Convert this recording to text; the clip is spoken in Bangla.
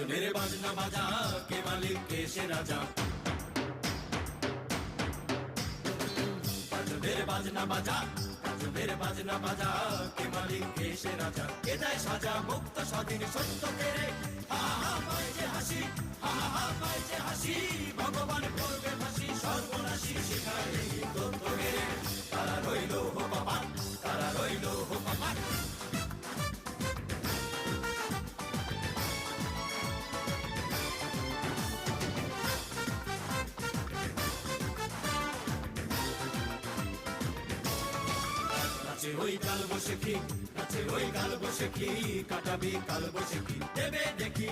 গাজনের বাজনা বাজা, কে মালিক, কে সে রাজা? বাজনের বাজনা বাজা বাজনের বাজনা বাজা, কে মালিক, কে সে রাজা? কে দেয় সাজা, মুক্ত, স্বাধীন সত্য কেড়ে হা হা পাইছে হাসি, হা হা পাইছে হাসি, ভগবান নাচে ওই কাল বসে কি? নাচে ওই কাল বসে কি? কাটাবি কাল বসে কি? দেবে দেখি